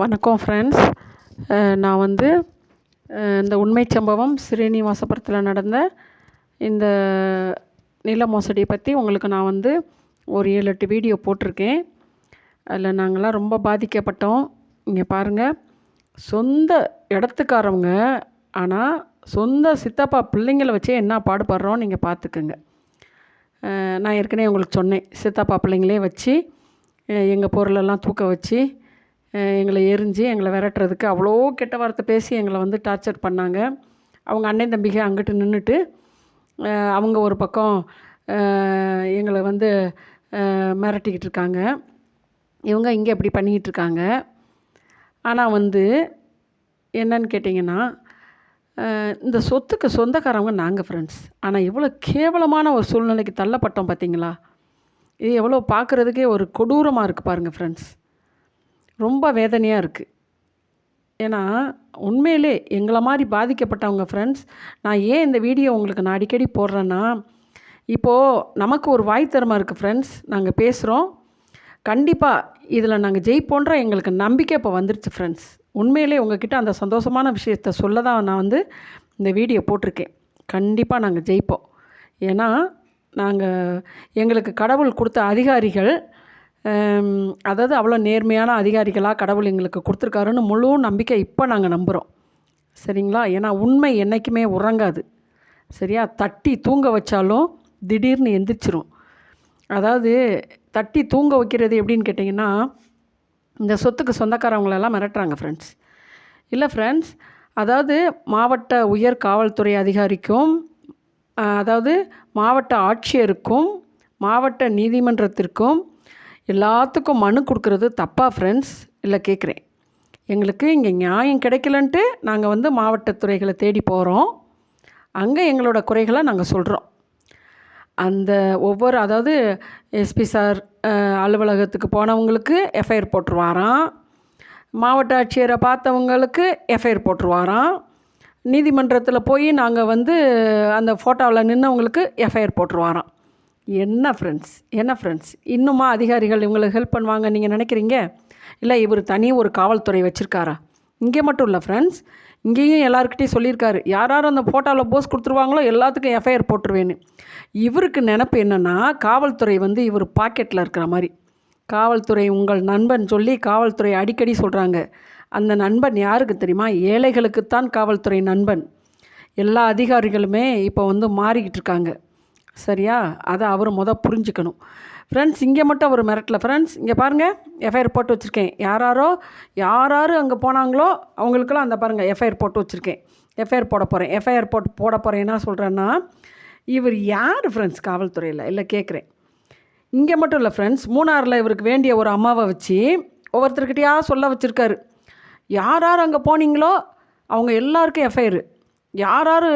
வணக்கம் ஃப்ரெண்ட்ஸ் நான் வந்து இந்த உண்மை சம்பவம் ஸ்ரீனிவாசபுரத்தில் நடந்த இந்த நில மோசடியை பற்றி உங்களுக்கு நான் வந்து ஒரு ஏழு எட்டு வீடியோ போட்டிருக்கேன். அதில் நாங்களாம் ரொம்ப பாதிக்கப்பட்டோம். இங்கே பாருங்கள் சொந்த இடத்துக்காரவங்க ஆனால் சொந்த சித்தப்பா பிள்ளைங்களை வச்சே என்ன பாடுபடுறோம் நீங்கள் பார்த்துக்குங்க நான் ஏற்கனவே உங்களுக்கு சொன்னேன். சித்தப்பா பிள்ளைங்களே வச்சு எங்கள் பொருளெல்லாம் தூக்க வச்சு எங்களை எரிஞ்சு எங்களை விரட்டுறதுக்கு அவ்வளோ கெட்ட வார்த்தை பேசி எங்களை வந்து டார்ச்சர் பண்ணாங்க. அவங்க அண்ணன் தம்பிக அங்கிட்டு நின்றுட்டு அவங்க ஒரு பக்கம் எங்களை வந்து மிரட்டிக்கிட்டு இருக்காங்க. இவங்க இங்கே இப்படி பண்ணிக்கிட்டு இருக்காங்க. ஆனால் வந்து என்னன்னு கேட்டிங்கன்னா இந்த சொத்துக்கு சொந்தக்காரவங்க நாங்கள் ஃப்ரெண்ட்ஸ் ஆனால் இவ்வளோ கேவலமான ஒரு சூழ்நிலைக்கு தள்ளப்பட்டோம் பார்த்தீங்களா இது எவ்வளோ பார்க்குறதுக்கே ஒரு கொடூரமாக இருக்குது பாருங்கள் ஃப்ரெண்ட்ஸ் ரொம்ப வேதனையாக இருக்குது ஏன்னா உண்மையிலே எங்களை மாதிரி பாதிக்கப்பட்டவங்க ஃப்ரெண்ட்ஸ் நான் ஏன் இந்த வீடியோ உங்களுக்கு நான் அடிக்கடி போடுறேன்னா இப்போது நமக்கு ஒரு வாய் திறமை இருக்குது ஃப்ரெண்ட்ஸ் நாங்கள் பேசுகிறோம் கண்டிப்பாக இதில் நாங்கள் ஜெயிப்போன்ற எங்களுக்கு நம்பிக்கை இப்போ வந்துருச்சு ஃப்ரெண்ட்ஸ் உண்மையிலே உங்ககிட்ட அந்த சந்தோஷமான விஷயத்த சொல்ல தான் நான் வந்து இந்த வீடியோ போட்டிருக்கேன். கண்டிப்பாக நாங்கள் ஜெயிப்போம். ஏன்னா நாங்கள் எங்களுக்கு கடவுள் கொடுத்த அதிகாரிகள் அதாவது அவ்வளோ நேர்மையான அதிகாரிகளாக கடவுள் எங்களுக்கு கொடுத்துருக்காருன்னு முழு நம்பிக்கை இப்போ நாங்கள் நம்புகிறோம் சரிங்களா? ஏன்னா உண்மை என்றைக்குமே உறங்காது. சரியா? தட்டி தூங்க வச்சாலும் திடீர்னு எந்திரிச்சிரும். அதாவது தட்டி தூங்க வைக்கிறது எப்படின்னு கேட்டிங்கன்னா இந்த சொத்துக்கு சொந்தக்காரவங்களெல்லாம் மிரட்டுறாங்க ஃப்ரெண்ட்ஸ் இல்லை ஃப்ரெண்ட்ஸ் அதாவது மாவட்ட உயர் காவல்துறை அதிகாரிக்கும் அதாவது மாவட்ட ஆட்சியருக்கும் மாவட்ட நீதிமன்றத்திற்கும் எல்லாத்துக்கும் மனு கொடுக்கறது தப்பா ஃப்ரெண்ட்ஸ் இல்லை கேட்குறேன் எங்களுக்கு இங்கே நியாயம் கிடைக்கலன்ட்டு நாங்கள் வந்து மாவட்டத்துறைகளை தேடி போகிறோம் அங்கே எங்களோட குறைகளை நாங்கள் சொல்கிறோம் அந்த ஒவ்வொரு அதாவது எஸ்பி சார் அலுவலகத்துக்கு போனவங்களுக்கு எஃப்ஐஆர் போட்டுருவாராம். மாவட்ட ஆட்சியரை பார்த்தவங்களுக்கு எஃப்ஐஆர் போட்டுருவாராம். நீதிமன்றத்தில் போய் நாங்கள் வந்து அந்த ஃபோட்டோவில் நின்றவங்களுக்கு எஃப்ஐஆர் போட்டுருவாராம். என்ன ஃப்ரெண்ட்ஸ் என்ன ஃப்ரெண்ட்ஸ் இன்னுமா அதிகாரிகள் இவங்களுக்கு ஹெல்ப் பண்ணுவாங்க நீங்கள் நினைக்கிறீங்க? இல்லை இவர் தனி ஒரு காவல்துறை வச்சுருக்காரா? இங்கே மட்டும் இல்லை ஃப்ரெண்ட்ஸ் இங்கேயும் எல்லாருக்கிட்டையும் சொல்லியிருக்காரு. யார் யார் அந்த ஃபோட்டோவில் போஸ் கொடுத்துருவாங்களோ எல்லாத்துக்கும் எஃப்ஐஆர் போட்டுருவேன்னு. இவருக்கு நினப்பு என்னென்னா காவல்துறை வந்து இவர் பாக்கெட்டில் இருக்கிற மாதிரி. காவல்துறை உங்கள் நண்பன் சொல்லி காவல்துறை அடிக்கடி சொல்கிறாங்க அந்த நண்பன் யாருக்கு தெரியுமா? ஏழைகளுக்குத்தான் காவல்துறை நண்பன். எல்லா அதிகாரிகளுமே இப்போ வந்து மாறிக்கிட்டு இருக்காங்க. சரியா? அதை அவர் முத புரிஞ்சுக்கணும். ஃப்ரெண்ட்ஸ் இங்கே மட்டும் அவர் மிரட்டல. ஃப்ரெண்ட்ஸ் இங்கே பாருங்கள் எஃப்ஐஆர் போட்டு வச்சுருக்கேன். யாராரோ யாராரு அங்கே போனாங்களோ அவங்களுக்கெல்லாம் அந்த பாருங்கள் எஃப்ஐஆர் போட்டு வச்சுருக்கேன். எஃப்ஐஆர் போட போகிறேன் எஃப்ஐஆர் போட்டு போட போகிறேன் என்ன சொல்கிறேன்னா இவர் யார் ஃப்ரெண்ட்ஸ் காவல்துறையில்? இல்லை கேட்குறேன் இங்கே மட்டும் இல்லை ஃப்ரெண்ட்ஸ் மூணாரில் இவருக்கு வேண்டிய ஒரு அம்மாவை வச்சு ஒவ்வொருத்தர்கிட்டயா சொல்ல வச்சுருக்காரு. யார் யார் அங்கே போனீங்களோ அவங்க எல்லாருக்கும் எஃப்ஐஆர் யார் யார்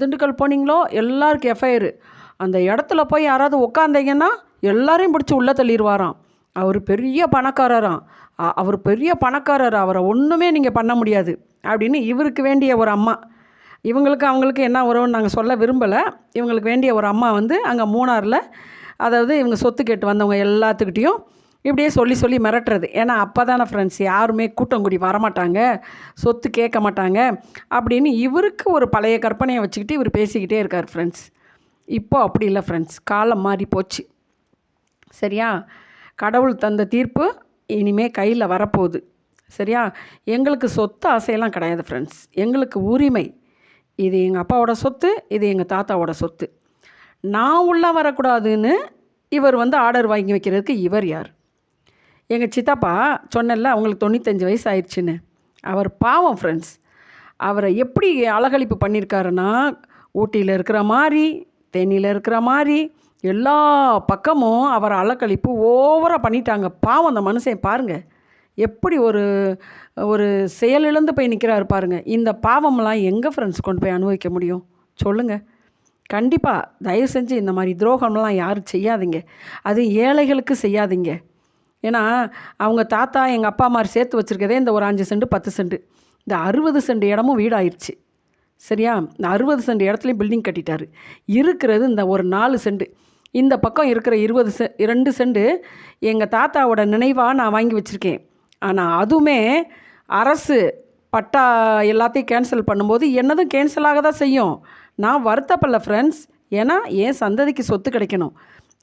திண்டுக்கல் போனீங்களோ எல்லாருக்கும் எஃப்ஐஆர் அந்த இடத்துல போய் யாராவது உட்காந்தீங்கன்னா எல்லாரையும் பிடிச்சி உள்ளே தள்ளிடுவாராம். அவர் பெரிய பணக்காரராம். அவர் பெரிய பணக்காரர். அவரை ஒன்றுமே நீங்கள் பண்ண முடியாது. அப்படின்னு இவருக்கு வேண்டிய ஒரு அம்மா. இவங்களுக்கு அவங்களுக்கு என்ன உறவுன்னு நாங்கள் சொல்ல விரும்பலை. இவங்களுக்கு வேண்டிய ஒரு அம்மா வந்து அங்கே மூணாரில் அதாவது இவங்க சொத்து கேட்டு வந்தவங்க எல்லாத்துக்கிட்டேயும் இப்படியே சொல்லி சொல்லி மிரட்டுறது. ஏன்னா அப்போ தானே ஃப்ரெண்ட்ஸ் யாருமே கூட்டம் கூடி வரமாட்டாங்க. சொத்து கேட்க மாட்டாங்க. அப்படின்னு இவருக்கு ஒரு பழைய கற்பனையை வச்சுக்கிட்டு இவர் பேசிக்கிட்டே இருக்கார் ஃப்ரெண்ட்ஸ் இப்போ அப்படி இல்லை ஃப்ரெண்ட்ஸ் காலம் மாறி போச்சு. சரியா? கடவுள் தந்த தீர்ப்பு இனிமே கையில் வரப்போகுது. சரியா? எங்களுக்கு சொத்து ஆசையெல்லாம் கிடையாது ஃப்ரெண்ட்ஸ் எங்களுக்கு உரிமை. இது எங்கள் அப்பாவோட சொத்து இது எங்கள் தாத்தாவோட சொத்து. நான் உள்ளே வரக்கூடாதுன்னு இவர் வந்து ஆர்டர் வாங்கி வைக்கிறதுக்கு இவர் யார்? எங்கள் சித்தப்பா சொன்னேன்ல அவங்களுக்கு தொண்ணூத்தஞ்சு வயசு ஆயிடுச்சுன்னு. அவர் பாவம் ஃப்ரெண்ட்ஸ் அவரை எப்படி அலகழிப்பு பண்ணியிருக்காருன்னா ஊட்டியில் இருக்கிற மாதிரி தேனியில் இருக்கிற மாதிரி எல்லா பக்கமும் அவரை அலக்கழிப்பு ஓவராக பண்ணிட்டாங்க. பாவம் அந்த மனுஷன் பாருங்கள் எப்படி ஒரு ஒரு செயலிழந்து போய் நிற்கிறாரு பாருங்கள் இந்த பாவம்லாம் எங்கே ஃப்ரெண்ட்ஸ் கொண்டு போய் அனுபவிக்க முடியும்? சொல்லுங்கள் கண்டிப்பாக தயவு செஞ்சு இந்த மாதிரி துரோகம்லாம் யாரும் செய்யாதீங்க. அது ஏழைகளுக்கு செய்யாதீங்க. ஏன்னா அவங்க தாத்தா எங்கள் அப்பா மாதிரி சேர்த்து வச்சுருக்கதே இந்த ஒரு அஞ்சு சென்ட் பத்து சென்ட் இந்த அறுபது சென்ட் இடமும் வீடாயிருச்சு. சரியா? இந்த அறுபது சென்ட் இடத்துலையும் பில்டிங் கட்டிட்டாரு. இருக்கிறது இந்த ஒரு நாலு சென்ட். இந்த பக்கம் இருக்கிற இருபது செ ரெண்டு சென்ட் எங்கள் தாத்தாவோட நினைவாக நான் வாங்கி வச்சுருக்கேன். ஆனால் அதுவுமே அரசு பட்டா எல்லாத்தையும் கேன்சல் பண்ணும்போது என்னதும் கேன்சல் ஆக தான் செய்யும். நான் வருத்தப்படல ஃப்ரெண்ட்ஸ் ஏன்னா என் சந்ததிக்கு சொத்து கிடைக்கணும்.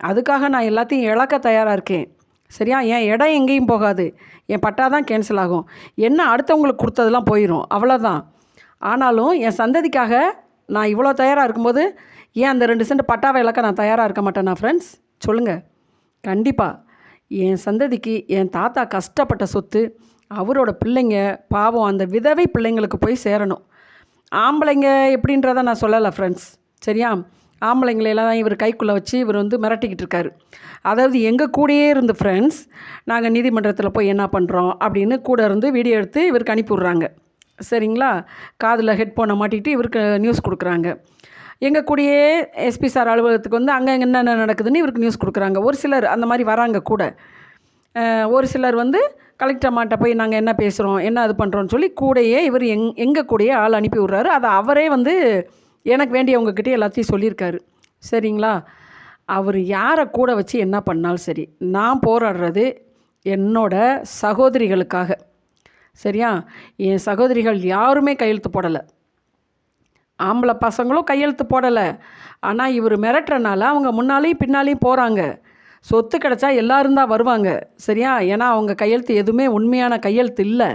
அதுக்காக நான் எல்லாத்தையும் இழக்க தயாராக இருக்கேன். சரியா? என் இடம் எங்கேயும் போகாது. என் பட்டா தான் கேன்சல் ஆகும். என்ன அடுத்தவங்களுக்கு கொடுத்ததெல்லாம் போயிடும் அவ்வளோதான் ஆனாலும் என் சந்ததிக்காக நான் இவ்வளோ தயாராக இருக்கும்போது ஏன் அந்த ரெண்டு சென்ட் பட்டாவை இழக்க நான் தயாராக இருக்க மாட்டேனா ஃப்ரெண்ட்ஸ் சொல்லுங்கள் கண்டிப்பாக என் சந்ததிக்கு என் தாத்தா கஷ்டப்பட்ட சொத்து அவரோட பிள்ளைங்க பாவம் அந்த விதவை பிள்ளைங்களுக்கு போய் சேரணும். ஆம்பளைங்க எப்படின்றத நான் சொல்லலை ஃப்ரெண்ட்ஸ் சரியா? ஆம்பளைங்களெல்லாம் இவர் கைக்குள்ளே வச்சு இவர் வந்து மிரட்டிக்கிட்டு இருக்காரு. அதாவது எங்கள் கூடயே இருந்து ஃப்ரெண்ட்ஸ் நாங்கள் நீதிமன்றத்தில் போய் என்ன பண்ணுறோம் அப்படின்னு கூட இருந்து வீடியோ எடுத்து இவருக்கு அனுப்பி விட்றாங்க. சரிங்களா? காதில் ஹெட்ஃபோனை மாட்டிக்கிட்டு இவருக்கு நியூஸ் கொடுக்குறாங்க. எங்கள் கூடயே எஸ்பி சார் அலுவலகத்துக்கு வந்து அங்கே என்னென்ன நடக்குதுன்னு இவருக்கு நியூஸ் கொடுக்குறாங்க. ஒரு சிலர் அந்த மாதிரி வராங்க கூட. ஒரு சிலர் வந்து கலெக்டர் மாட்ட போய் நாங்கள் என்ன பேசுகிறோம் என்ன இது பண்ணுறோன்னு சொல்லி கூடயே இவர் எங் எங்கள் கூடயே ஆள் அனுப்பி விட்றாரு. அதை அவரே வந்து எனக்கு வேண்டியவங்கக்கிட்டே எல்லாத்தையும் சொல்லியிருக்காரு. சரிங்களா? அவர் யாரை கூட வச்சு என்ன பண்ணாலும் சரி நான் போராடுறது என்னோட சகோதரிகளுக்காக. சரியா? என் சகோதரிகள் யாருமே கையெழுத்து போடலை. ஆம்பளை பசங்களும் கையெழுத்து போடலை. ஆனால் இவர் மிரட்டுறனால அவங்க முன்னாலேயும் பின்னாலேயும் போகிறாங்க சொத்து கிடச்சா எல்லோரும் தான் வருவாங்க. சரியா? ஏன்னா அவங்க கையெழுத்து எதுவுமே உண்மையான கையெழுத்து இல்லை.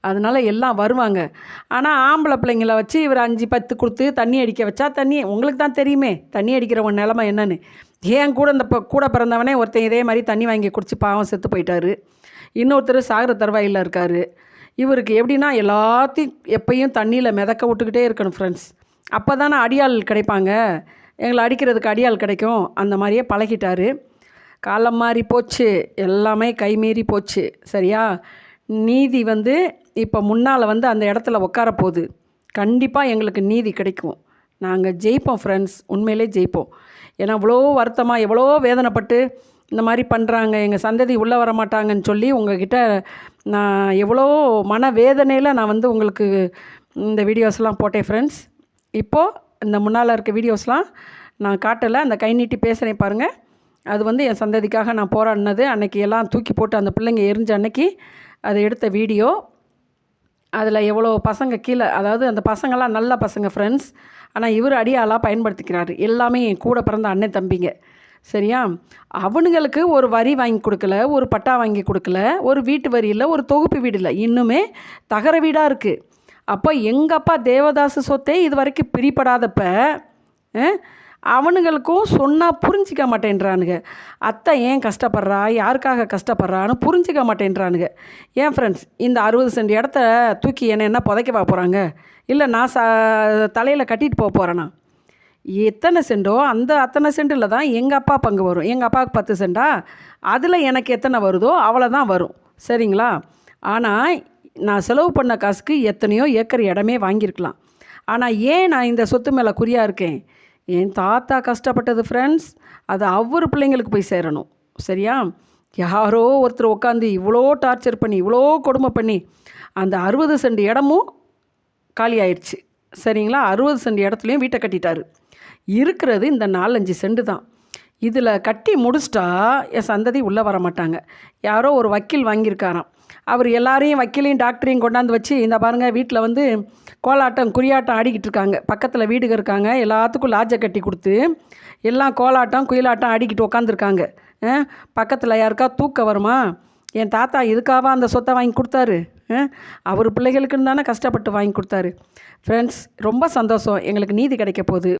அதனால் எல்லாம் வருவாங்க. ஆனால் ஆம்பளை பிள்ளைங்கள வச்சு இவர் அஞ்சு பத்து கொடுத்து தண்ணி அடிக்க வச்சா தண்ணி உங்களுக்கு தான் தெரியுமே தண்ணி அடிக்கிறவன் நிலமை என்னன்னு. ஏன் கூட இந்த ப- கூட பிறந்தவனே ஒருத்தன் இதே மாதிரி தண்ணி வாங்கி குடிச்சு பாவம் செத்து போயிட்டாரு. இன்னொருத்தர் சாகர தருவாயில் இருக்கார். இவருக்கு எப்படின்னா எல்லாத்தையும் எப்பயும் தண்ணியில் மிதக்க விட்டுக்கிட்டே இருக்கணும் ஃப்ரெண்ட்ஸ் அப்போ தானே அடியாள் கிடைப்பாங்க. எங்களை அடிக்கிறதுக்கு அடியாள் கிடைக்கும். அந்த மாதிரியே பழகிட்டார். காலம் மாறி போச்சு. எல்லாமே கைமீறி போச்சு. சரியா? நீதி வந்து இப்போ முன்னால் வந்து அந்த இடத்துல உட்கார போகுது. கண்டிப்பாக எங்களுக்கு நீதி கிடைக்கும். நாங்கள் ஜெயிப்போம் ஃப்ரெண்ட்ஸ் உண்மையிலே ஜெயிப்போம். ஏன்னா இவ்வளோ வருத்தமாக எவ்வளோ வேதனைப்பட்டு இந்த மாதிரி பண்ணுறாங்க எங்கள் சந்ததி உள்ளே வர மாட்டாங்கன்னு சொல்லி உங்ககிட்ட நான் எவ்வளோ மன வேதனையில் நான் வந்து உங்களுக்கு இந்த வீடியோஸ்லாம் போட்டேன் ஃப்ரெண்ட்ஸ் இப்போது இந்த முன்னால் இருக்க வீடியோஸ்லாம் நான் காட்டலை அந்த கை நீட்டி பேசுகிறேன் பாருங்கள் அது வந்து என் சந்ததிக்காக நான் போராடினது. அன்றைக்கி எல்லாம் தூக்கி போட்டு அந்த பிள்ளைங்க எரிஞ்ச அன்னைக்கு அதை எடுத்த வீடியோ அதில் எவ்வளோ பசங்க கீழே அதாவது அந்த பசங்களாம் நல்ல பசங்க ஃப்ரெண்ட்ஸ் ஆனால் இவர் அடியாளாக பயன்படுத்திக்கிறாரு. எல்லாமே என் கூட பிறந்த அண்ணன் தம்பிங்க. சரியா? அவனுங்களுக்கு ஒரு வரி வாங்கி கொடுக்கல ஒரு பட்டா வாங்கி கொடுக்கல ஒரு வீட்டு வரி இல்லை ஒரு தொகுப்பு வீடு இல்லை. இன்னுமே தகர வீடாக இருக்குது அப்போ எங்கள் அப்பா தேவதாசு சொத்தே இது வரைக்கும் பிரிப்படாதப்ப அவனுங்களுக்கும் சொன்னால் புரிஞ்சிக்க மாட்டேன்றானுங்க. அத்தை ஏன் கஷ்டப்படுறா? யாருக்காக கஷ்டப்படுறான்னு புரிஞ்சிக்க மாட்டேன்றானுங்க. ஏன் ஃப்ரெண்ட்ஸ் இந்த அறுபது சென்ட் இடத்த தூக்கி என்னை என்ன புதைக்க போகிறாங்க இல்லை நான் ச தலையில் கட்டிட்டு போக போகிறேன்னா எத்தனை சென்டோ அந்த அத்தனை சென்டில் தான் எங்கள் அப்பா பங்கு வரும். எங்கள் அப்பாவுக்கு பத்து சென்டா அதில் எனக்கு எத்தனை வருதோ அவ்வளோ தான் வரும். சரிங்களா? ஆனால் நான் செலவு பண்ண காசுக்கு எத்தனையோ ஏக்கர் இடமே வாங்கியிருக்கலாம். ஆனால் ஏன் நான் இந்த சொத்து மேலே குறியாக இருக்கேன்? என் தாத்தா கஷ்டப்பட்டது ஃப்ரெண்ட்ஸ் அது அவர் பிள்ளைங்களுக்கு போய் சேரணும். சரியா? யாரோ ஒருத்தர் உட்காந்து இவ்வளோ டார்ச்சர் பண்ணி இவ்வளோ கொடுமை பண்ணி அந்த அறுபது சென்ட் இடமும் காலி ஆயிடுச்சு சரிங்களா? அறுபது சென்ட் இடத்துலையும் வீட்டை கட்டிட்டாரு. இருக்கிறது இந்த நாலஞ்சு செண்டு தான். இதில் கட்டி முடிச்சிட்டா என் சந்ததி உள்ளே வர மாட்டாங்க. யாரோ ஒரு வக்கீல் வாங்கியிருக்காராம். அவர் எல்லாரையும் வக்கீலையும் டாக்டரையும் கொண்டாந்து வச்சு இந்த பாருங்கள் வீட்டில் வந்து கோலாட்டம் குறியாட்டம் ஆடிக்கிட்டு இருக்காங்க. பக்கத்தில் வீடுக இருக்காங்க. எல்லாத்துக்கும் லாட்ஜை கட்டி கொடுத்து எல்லாம் கோலாட்டம் குயிலாட்டம் ஆடிக்கிட்டு உக்காந்துருக்காங்க. பக்கத்தில் யாருக்கா தூக்கம் வருமா? என் தாத்தா இதுக்காக அந்த சொத்தை வாங்கி கொடுத்தாரு? அவர் பிள்ளைகளுக்குன்னு தானே கஷ்டப்பட்டு வாங்கி கொடுத்தாரு. ஃப்ரெண்ட்ஸ் ரொம்ப சந்தோஷம். எங்களுக்கு நீதி கிடைக்க போகுது.